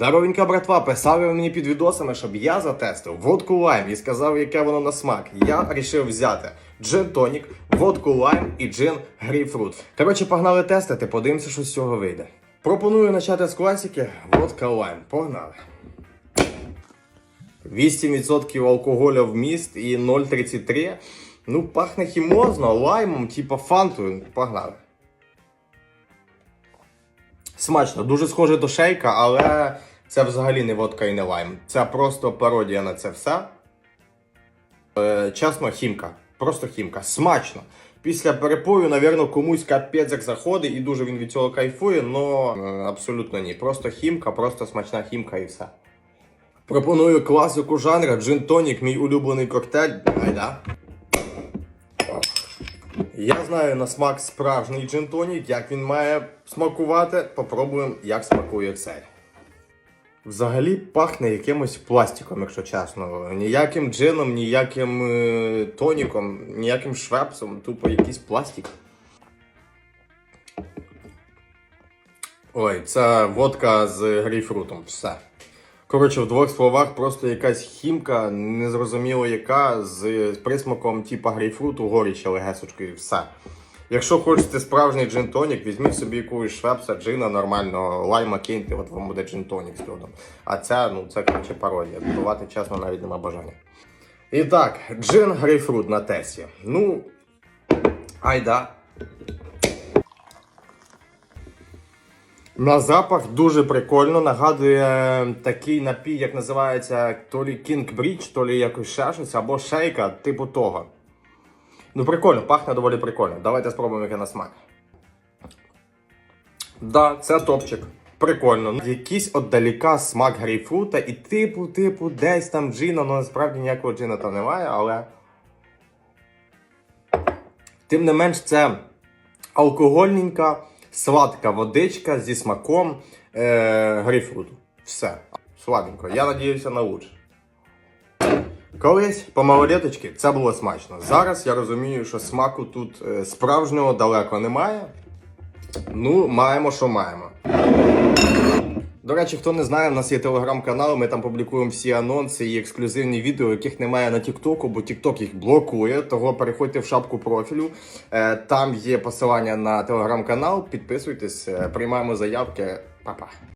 Здоровенька братва, писав ви мені під відосами, щоб я затестив водку лайм і сказав, яке воно на смак. Я вирішив взяти джин тонік, водку лайм і джин грейпфрут. Коротше, погнали тестити, подивимося, що з цього вийде. Пропоную почати з класики водка лайм. Погнали. 8% алкоголю вміст і 0,33. Ну, пахне хімозно, лаймом, типа фантою. Погнали. Смачно, дуже схоже до шейка, але це взагалі не водка і не лайм. Це просто пародія на це все. Е, чесно, хімка. Просто хімка. Смачно. Після перепою, навірно, комусь капець як заходить і дуже він від цього кайфує, але абсолютно ні. Просто хімка, просто смачна хімка і все. Пропоную класику жанра джин тонік, мій улюблений коктейль. Айда. Я знаю на смак справжній джин тонік, як він має смакувати. Попробуємо, як смакує цей. Взагалі пахне якимось пластиком, якщо чесно. Ніяким джином, ніяким е, тоніком, ніяким швепсом, тупо якийсь пластик. Ой, це водка з грейпфрутом. Все. Коротше, в двох словах, просто якась хімка, незрозуміло яка, з присмаком типа грейпфруту, горічі, легесочкою і все. Якщо хочете справжній джин-тонік, візьміть собі якусь швепса, джина нормально, лайма киньте, от вам буде джин-тонік з льодом. А це, ну, це коротше пародія. Додавати чесно навіть нема бажання. І так, джин грейпфрут на тесті. Ну, айда. На запах дуже прикольно. Нагадує такий напій, як називається то лі King Bridge, то лі якось ще щось, або шейка, типу того. Ну, прикольно, пахне доволі прикольно. Давайте спробуємо яке на смак. Да, це топчик. Прикольно. Якийсь отдаліка смак грейпфрута і типу, типу, десь там джина, ну насправді ніякого джина там немає, але. Тим не менш, це алкогольненька, сладка водичка зі смаком е- грейпфруту. Все. Сладенько. Я надіюся на лучше. Колись по малолеточки це було смачно. Зараз я розумію, що смаку тут е, справжнього далеко немає. Ну, маємо, що маємо. До речі, хто не знає, в нас є телеграм-канал, ми там публікуємо всі анонси і ексклюзивні відео, яких немає на Тіктоку, бо Тікток їх блокує. Того переходьте в шапку профілю. Е, Там є посилання на телеграм-канал. Підписуйтесь, е, приймаємо заявки. Па-па.